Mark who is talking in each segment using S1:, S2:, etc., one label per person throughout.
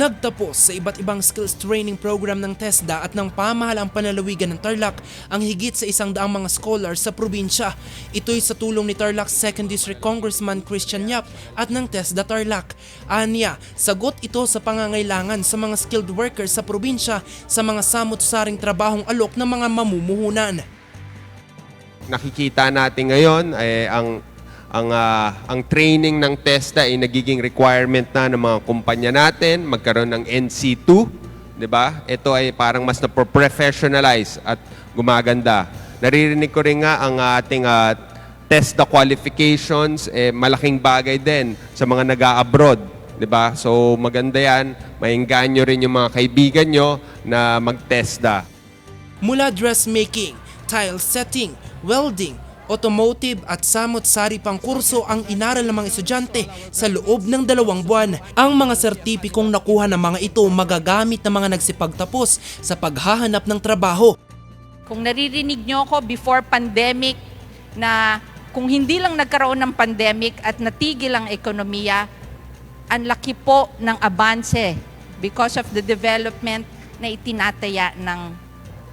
S1: Nagtapos sa iba't ibang skills training program ng TESDA at ng pamahalaang panalawigan ng Tarlac ang higit sa isang daang mga scholars sa probinsya. Ito'y sa tulong ni Tarlac 2nd District Congressman Christian Yap at ng TESDA Tarlac. Anya, sagot ito sa pangangailangan sa mga skilled workers sa probinsya sa mga samot-saring trabahong alok ng mga mamumuhunan.
S2: nakikita natin ngayon ay ang ang ah, ang training ng TESDA ay nagiging requirement na ng mga kumpanya natin, magkaroon ng NC2, 'di ba? Ito ay parang mas na professionalize at gumaganda. Naririnig ko rin nga ang ating ah, TESDA qualifications eh, malaking bagay din sa mga nag-abroad, 'di ba? So maganda 'yan, maingganyo rin yung mga kaibigan nyo na mag-TESDA.
S1: Mula dressmaking, tile setting, welding, automotive at samot-sari pang kurso ang inaral ng mga estudyante sa loob ng dalawang buwan. Ang mga sertipikong nakuha ng mga ito magagamit ng mga nagsipagtapos sa paghahanap ng trabaho.
S3: Kung naririnig nyo ako before pandemic na kung hindi lang nagkaroon ng pandemic at natigil ang ekonomiya, ang laki po ng abanse because of the development na itinataya ng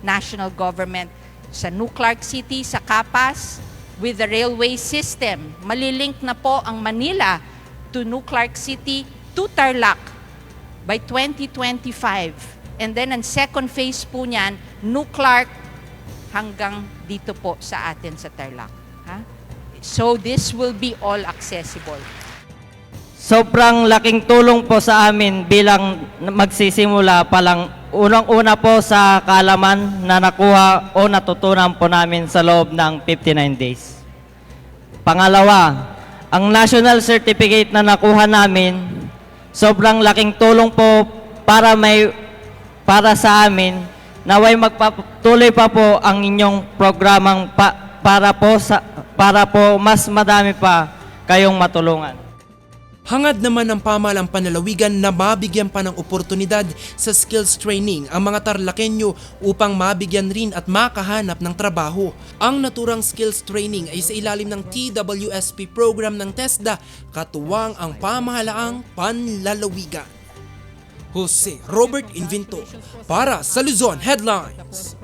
S3: national government sa New Clark City, sa Capas, with the railway system. Malilink na po ang Manila to New Clark City to Tarlac by 2025. And then ang second phase po niyan, New Clark hanggang dito po sa atin sa Tarlac. Ha? So this will be all accessible.
S4: Sobrang laking tulong po sa amin bilang magsisimula pa lang unang-una po sa kaalaman na nakuha o natutunan po namin sa loob ng 59 days. Pangalawa, ang national certificate na nakuha namin, sobrang laking tulong po para may para sa amin naway magpatuloy pa po ang inyong programang pa, para po sa para po mas madami pa kayong matulungan.
S1: Hangad naman ng pamahalang panalawigan na mabigyan pa ng oportunidad sa skills training ang mga Tarlakenyo upang mabigyan rin at makahanap ng trabaho. Ang naturang skills training ay sa ilalim ng TWSP program ng TESDA, katuwang ang pamahalaang panlalawigan. Jose Robert Invinto para sa Luzon Headlines.